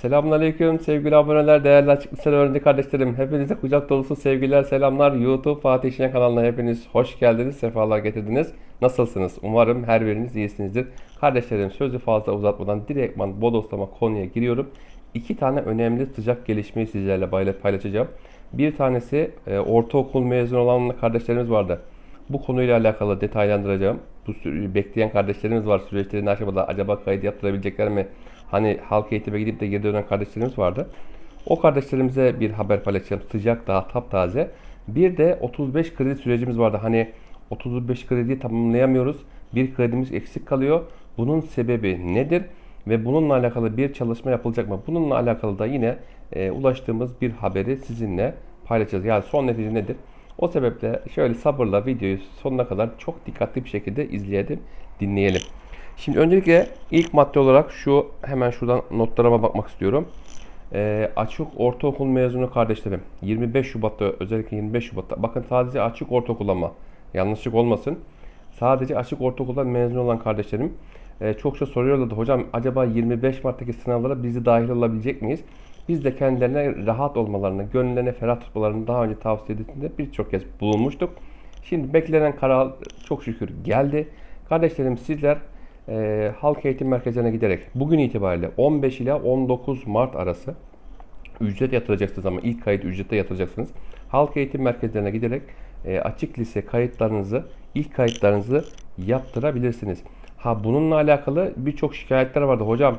Selamünaleyküm sevgili aboneler, değerli açık liseli öğrenci kardeşlerim. Hepinize kucak dolusu sevgiler, selamlar. YouTube Fatih Şen kanalına hepiniz hoş geldiniz, sefalar getirdiniz. Nasılsınız? Umarım her biriniz iyisinizdir. Kardeşlerim sözü fazla uzatmadan direktman bodoslama konuya giriyorum. İki tane önemli sıcak gelişmeyi sizlerle payla- paylaşacağım. Bir tanesi e, ortaokul mezunu olan kardeşlerimiz vardı. Bu konuyla alakalı detaylandıracağım. Bu bekleyen kardeşlerimiz var süreçleri ne aşamada acaba kayıt yaptırabilecekler mi? Hani halk eğitime gidip de geri dönen kardeşlerimiz vardı. O kardeşlerimize bir haber paylaşacağım. Sıcak daha taptaze. Bir de 35 kredi sürecimiz vardı. Hani 35 krediyi tamamlayamıyoruz. Bir kredimiz eksik kalıyor. Bunun sebebi nedir? Ve bununla alakalı bir çalışma yapılacak mı? Bununla alakalı da yine e, ulaştığımız bir haberi sizinle paylaşacağız. Yani son netice nedir? O sebeple şöyle sabırla videoyu sonuna kadar çok dikkatli bir şekilde izleyelim, dinleyelim. Şimdi öncelikle ilk madde olarak şu hemen şuradan notlarıma bakmak istiyorum. Ee, açık ortaokul mezunu kardeşlerim 25 Şubat'ta özellikle 25 Şubat'ta bakın sadece açık ortaokul ama yanlışlık olmasın. Sadece açık ortaokuldan mezun olan kardeşlerim e, çokça soruyorlardı hocam acaba 25 Mart'taki sınavlara bizi dahil olabilecek miyiz? Biz de kendilerine rahat olmalarını, gönüllerine ferah tutmalarını daha önce tavsiye ettiğinde birçok kez bulunmuştuk. Şimdi beklenen karar çok şükür geldi. Kardeşlerim sizler e, halk eğitim merkezlerine giderek bugün itibariyle 15 ila 19 Mart arası ücret yatıracaksınız ama ilk kayıt ücrette yatıracaksınız. Halk eğitim merkezlerine giderek e, açık lise kayıtlarınızı, ilk kayıtlarınızı yaptırabilirsiniz. Ha bununla alakalı birçok şikayetler vardı. Hocam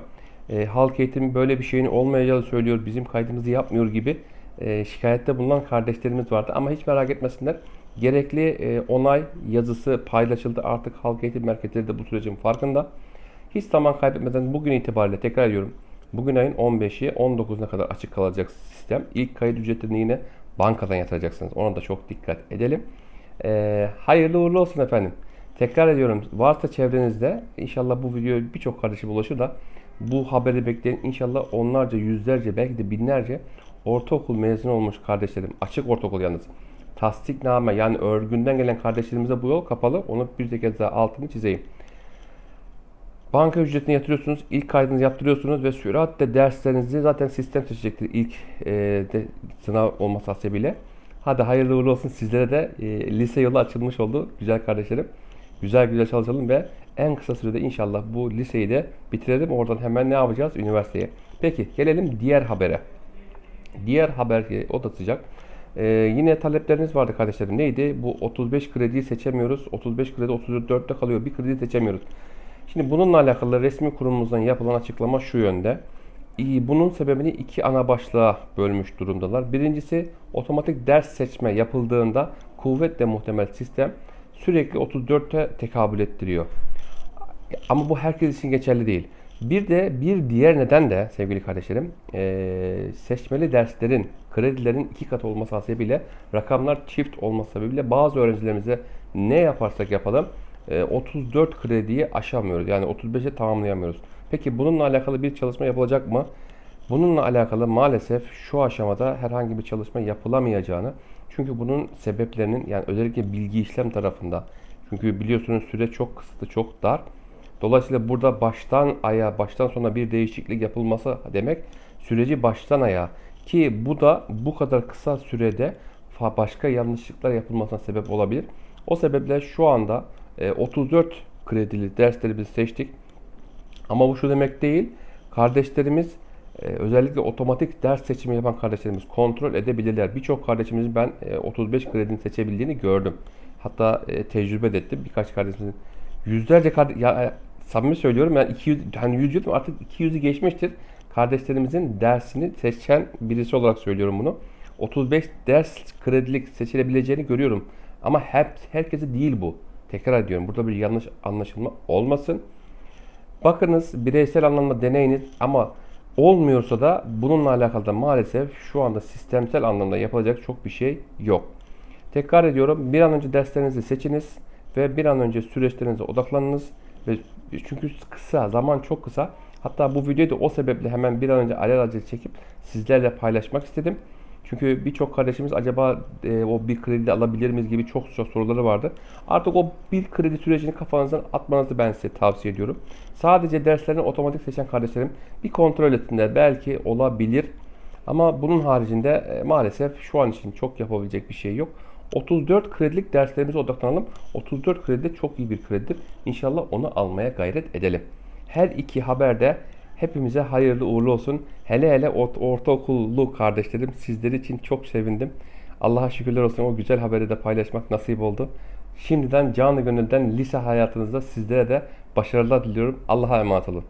e, halk eğitimi böyle bir şeyin olmayacağını söylüyor, bizim kaydımızı yapmıyor gibi e, şikayette bulunan kardeşlerimiz vardı. Ama hiç merak etmesinler. Gerekli e, onay yazısı paylaşıldı. Artık halk eğitim merkezleri de bu sürecin farkında. Hiç zaman kaybetmeden bugün itibariyle tekrar ediyorum. Bugün ayın 15'i 19'una kadar açık kalacak sistem. İlk kayıt ücretini yine bankadan yatıracaksınız. Ona da çok dikkat edelim. Ee, hayırlı uğurlu olsun efendim. Tekrar ediyorum. Varsa çevrenizde inşallah bu video birçok kardeşime ulaşır da bu haberi bekleyen inşallah onlarca, yüzlerce belki de binlerce ortaokul mezunu olmuş kardeşlerim. Açık ortaokul yalnız. Tasdikname yani örgünden gelen kardeşlerimize bu yol kapalı. Onu bir kez daha altını çizeyim. Banka ücretini yatırıyorsunuz, ilk kaydınızı yaptırıyorsunuz ve süratle derslerinizi zaten sistem seçecektir ilk e, de, sınav olması hasebiyle. Hadi hayırlı uğurlu olsun sizlere de e, lise yolu açılmış oldu güzel kardeşlerim. Güzel güzel çalışalım ve en kısa sürede inşallah bu liseyi de bitirelim. Oradan hemen ne yapacağız? Üniversiteye. Peki gelelim diğer habere. Diğer haber ki o da sıcak. Ee, yine talepleriniz vardı kardeşlerim. Neydi? Bu 35 krediyi seçemiyoruz. 35 kredi 34'te kalıyor. Bir kredi seçemiyoruz. Şimdi bununla alakalı resmi kurumumuzdan yapılan açıklama şu yönde. Bunun sebebini iki ana başlığa bölmüş durumdalar. Birincisi otomatik ders seçme yapıldığında kuvvetle muhtemel sistem sürekli 34'te tekabül ettiriyor. Ama bu herkes için geçerli değil. Bir de bir diğer neden de sevgili kardeşlerim eee, seçmeli derslerin kredilerin iki kat olması hasebiyle rakamlar çift olması sebebiyle bazı öğrencilerimize ne yaparsak yapalım eee, 34 krediyi aşamıyoruz. Yani 35'e tamamlayamıyoruz. Peki bununla alakalı bir çalışma yapılacak mı? Bununla alakalı maalesef şu aşamada herhangi bir çalışma yapılamayacağını çünkü bunun sebeplerinin yani özellikle bilgi işlem tarafında çünkü biliyorsunuz süre çok kısıtlı, çok dar. Dolayısıyla burada baştan aya, baştan sona bir değişiklik yapılması demek süreci baştan aya ki bu da bu kadar kısa sürede başka yanlışlıklar yapılmasına sebep olabilir. O sebeple şu anda e, 34 kredili derslerimizi seçtik. Ama bu şu demek değil. Kardeşlerimiz e, özellikle otomatik ders seçimi yapan kardeşlerimiz kontrol edebilirler. Birçok kardeşimizin ben e, 35 kredinin seçebildiğini gördüm. Hatta e, tecrübe de ettim. Birkaç kardeşimizin yüzlerce kardeş e, samimi söylüyorum yani 200 hani 100 yıl artık 200'ü geçmiştir. Kardeşlerimizin dersini seçen birisi olarak söylüyorum bunu. 35 ders kredilik seçilebileceğini görüyorum. Ama hep herkese değil bu. Tekrar ediyorum. Burada bir yanlış anlaşılma olmasın. Bakınız bireysel anlamda deneyiniz ama olmuyorsa da bununla alakalı da maalesef şu anda sistemsel anlamda yapılacak çok bir şey yok. Tekrar ediyorum bir an önce derslerinizi seçiniz ve bir an önce süreçlerinize odaklanınız ve çünkü kısa zaman çok kısa. Hatta bu videoyu da o sebeple hemen bir an önce alelacele çekip sizlerle paylaşmak istedim. Çünkü birçok kardeşimiz acaba e, o bir kredi alabilir miyiz gibi çok çok soruları vardı. Artık o bir kredi sürecini kafanızdan atmanızı ben size tavsiye ediyorum. Sadece derslerini otomatik seçen kardeşlerim bir kontrol ettiğinde belki olabilir. Ama bunun haricinde e, maalesef şu an için çok yapabilecek bir şey yok. 34 kredilik derslerimize odaklanalım. 34 kredi de çok iyi bir kredidir. İnşallah onu almaya gayret edelim. Her iki haberde hepimize hayırlı uğurlu olsun. Hele hele ort- ortaokullu kardeşlerim sizler için çok sevindim. Allah'a şükürler olsun o güzel haberi de paylaşmak nasip oldu. Şimdiden canı gönülden lise hayatınızda sizlere de başarılar diliyorum. Allah'a emanet olun.